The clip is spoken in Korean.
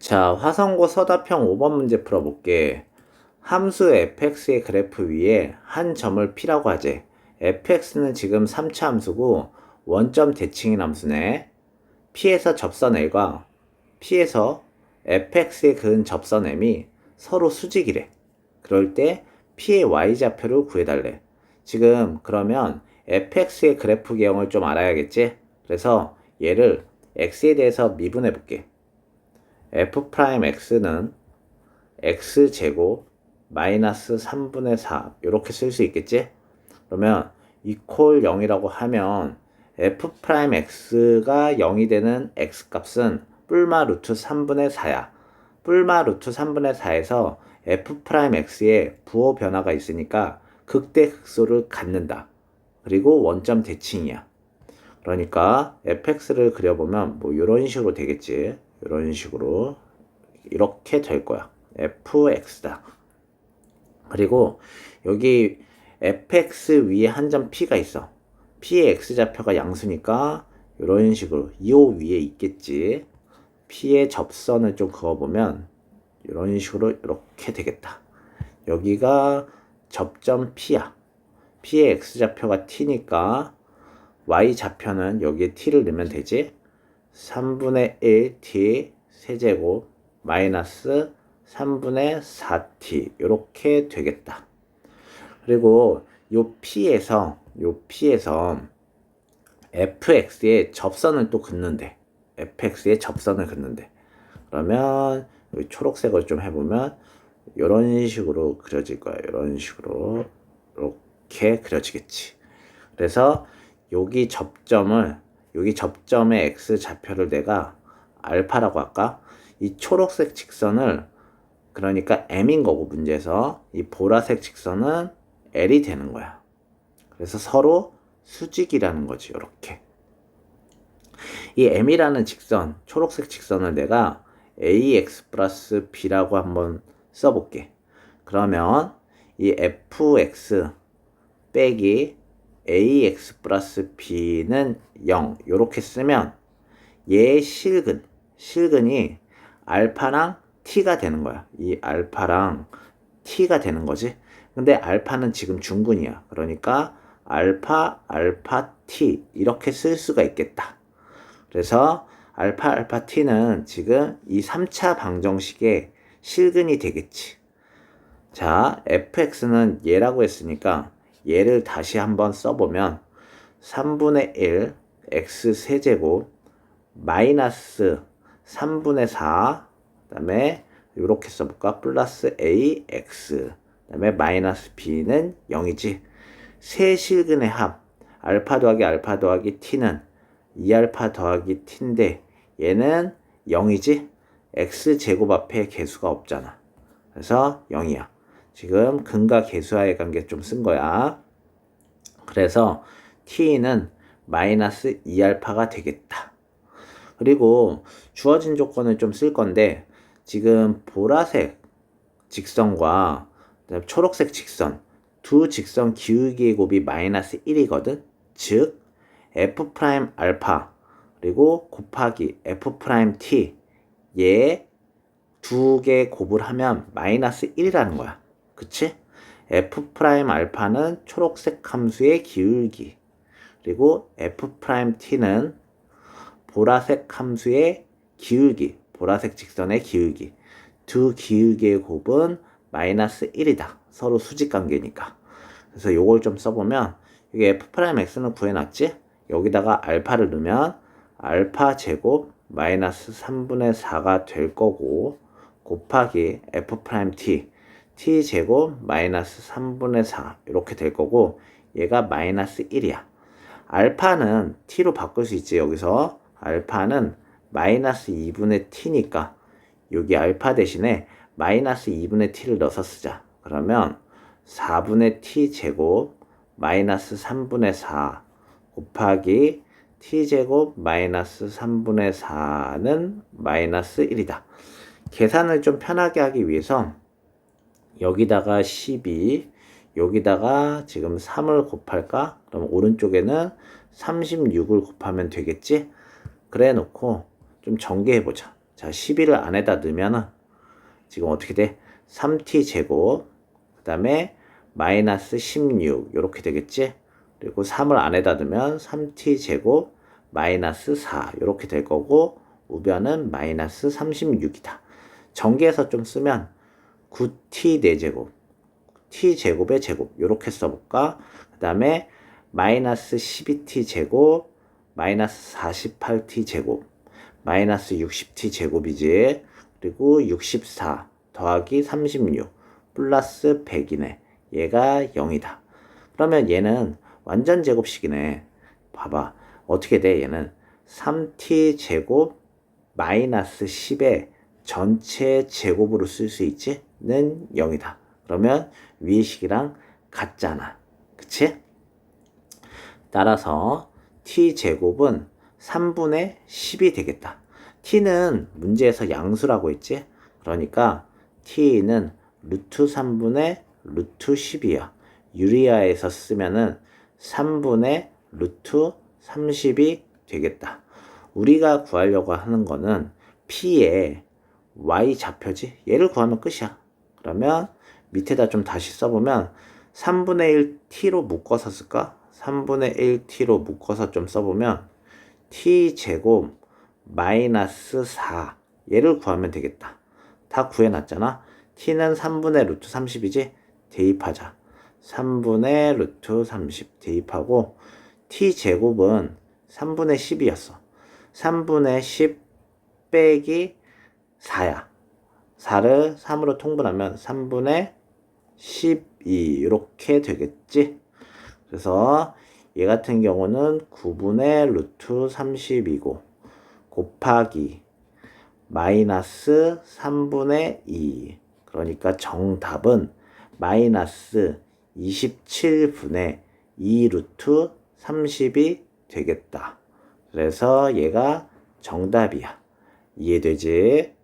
자, 화성고 서답형 5번 문제 풀어볼게. 함수 fx의 그래프 위에 한 점을 p라고 하지. fx는 지금 3차 함수고 원점 대칭인 함수네. p에서 접선 l과 p에서 fx에 그은 접선 m이 서로 수직이래. 그럴 때 p의 y좌표를 구해달래. 지금 그러면 fx의 그래프 개형을 좀 알아야겠지? 그래서 얘를 x에 대해서 미분해 볼게. F'x는 x제곱 마이너스 3분의 4 이렇게 쓸 수 있겠지? 그러면 이퀄 0이라고 하면 f'x가 0이 되는 x값은 뿔마 루트 3분의 4야. 뿔마 루트 3분의 4에서 f'x에 부호 변화가 있으니까 극대 극소를 갖는다. 그리고 원점 대칭이야. 그러니까 fx를 그려보면 뭐 이런 식으로 되겠지. 이런 식으로 이렇게 될 거야. fx다. 그리고 여기 fx 위에 한 점 p가 있어. p의 x좌표가 양수니까 이런 식으로 2호 위에 있겠지. p의 접선을 좀 그어보면 이런 식으로 이렇게 되겠다. 여기가 접점 p야. p의 x좌표가 t니까 y좌표는 여기에 t를 넣으면 되지. 3분의 1t 세제곱 마이너스 3분의 4t 이렇게 되겠다. 그리고 요 p에서 요 p에서 fx에 접선을 또 긋는데 fx에 접선을 긋는데 그러면 초록색을 좀 해보면 이런 식으로 그려질 거야. 이런 식으로 이렇게 그려지겠지. 그래서 여기 접점을 여기 접점의 x 좌표를 내가 알파라고 할까? 이 초록색 직선을 그러니까 m인 거고 문제에서 이 보라색 직선은 l이 되는 거야. 그래서 서로 수직이라는 거지. 이렇게. 이 m이라는 직선, 초록색 직선을 내가 ax 플러스 b라고 한번 써볼게. 그러면 이 fx 빼기 ax 플러스 b는 0 이렇게 쓰면 얘의 실근 실근이 알파랑 t가 되는 거야. 이 알파랑 t가 되는 거지. 근데 알파는 지금 중근이야. 그러니까 알파 알파 t 이렇게 쓸 수가 있겠다. 그래서 알파 알파 t는 지금 이 3차 방정식의 실근이 되겠지. 자 fx는 얘라고 했으니까 얘를 다시 한번 써보면 3분의 1 x 세제곱 마이너스 3분의 4 그다음에 이렇게 써볼까? 플러스 a x 그다음에 마이너스 b는 0이지. 세 실근의 합 알파 더하기 알파 더하기 t는 2알파 더하기 t인데 얘는 0이지. x 제곱 앞에 개수가 없잖아. 그래서 0이야 지금 근과 계수와의 관계 좀 쓴 거야. 그래서 t는 마이너스 2알파가 되겠다. 그리고 주어진 조건을 좀 쓸 건데 지금 보라색 직선과 초록색 직선 두 직선 기울기의 곱이 마이너스 1이거든. 즉 f 프라임 알파 그리고 곱하기 f 프라임 t 얘 두 개 곱을 하면 마이너스 1이라는 거야. 그치? f 알파는 초록색 함수의 기울기. 그리고 f 프라임 t는 보라색 함수의 기울기 보라색 직선의 기울기. 두 기울기의 곱은 마이너스 1이다. 서로 수직 관계니까. 그래서 요걸 좀 써보면 이게 f 프라임 x는 구해놨지? 여기다가 알파를 넣으면 알파 제곱 마이너스 3분의 4가 될 거고 곱하기 f 프라임 t t제곱 마이너스 3분의 4 이렇게 될 거고 얘가 마이너스 1이야. 알파는 t로 바꿀 수 있지 여기서 알파는 마이너스 2분의 t니까 여기 알파 대신에 마이너스 2분의 t를 넣어서 쓰자. 그러면 4분의 t제곱 마이너스 3분의 4 곱하기 t제곱 마이너스 3분의 4는 마이너스 1이다. 계산을 좀 편하게 하기 위해서 여기다가 12, 여기다가 지금 3을 곱할까? 그럼 오른쪽에는 36을 곱하면 되겠지? 그래 놓고 좀 전개해 보자. 자, 12를 안에다 넣으면은 지금 어떻게 돼? 3t 제곱 그 다음에 마이너스 16 이렇게 되겠지? 그리고 3을 안에다 넣으면 3t 제곱 마이너스 4 이렇게 될 거고 우변은 마이너스 36이다. 전개해서 좀 쓰면 9t 4제곱. t 제곱의 제곱. 이렇게 써볼까? 그 다음에 마이너스 12t 제곱 마이너스 48t 제곱 마이너스 60t 제곱이지. 그리고 64 더하기 36 플러스 100이네. 얘가 0이다. 그러면 얘는 완전 제곱식이네. 봐봐. 어떻게 돼 얘는? 3t 제곱 마이너스 10의 전체 제곱으로 쓸 수 있지? 는 0이다 그러면 위의 식이랑 같잖아 그치? 따라서 t 제곱은 3분의 10이 되겠다. t는 문제에서 양수라고 했지? 그러니까 t는 루트 3분의 루트 10이야. 유리아에서 쓰면은 3분의 루트 30이 되겠다. 우리가 구하려고 하는 거는 p의 y 좌표지? 얘를 구하면 끝이야. 그러면 밑에다 좀 다시 써보면 3분의 1 t로 묶어서 쓸까? 3분의 1 t로 묶어서 좀 써보면 t 제곱 마이너스 4 얘를 구하면 되겠다. 다 구해놨잖아. t는 3분의 루트 30이지? 대입하자. 3분의 루트 30 대입하고 t 제곱은 3분의 10이었어. 3분의 10 빼기 4야. 4를 3으로 통분하면 3분의 12 이렇게 되겠지? 그래서 얘 같은 경우는 9분의 루트 30이고 곱하기 마이너스 3분의 2 그러니까 정답은 마이너스 27분의 2 루트 30이 되겠다. 그래서 얘가 정답이야. 이해되지?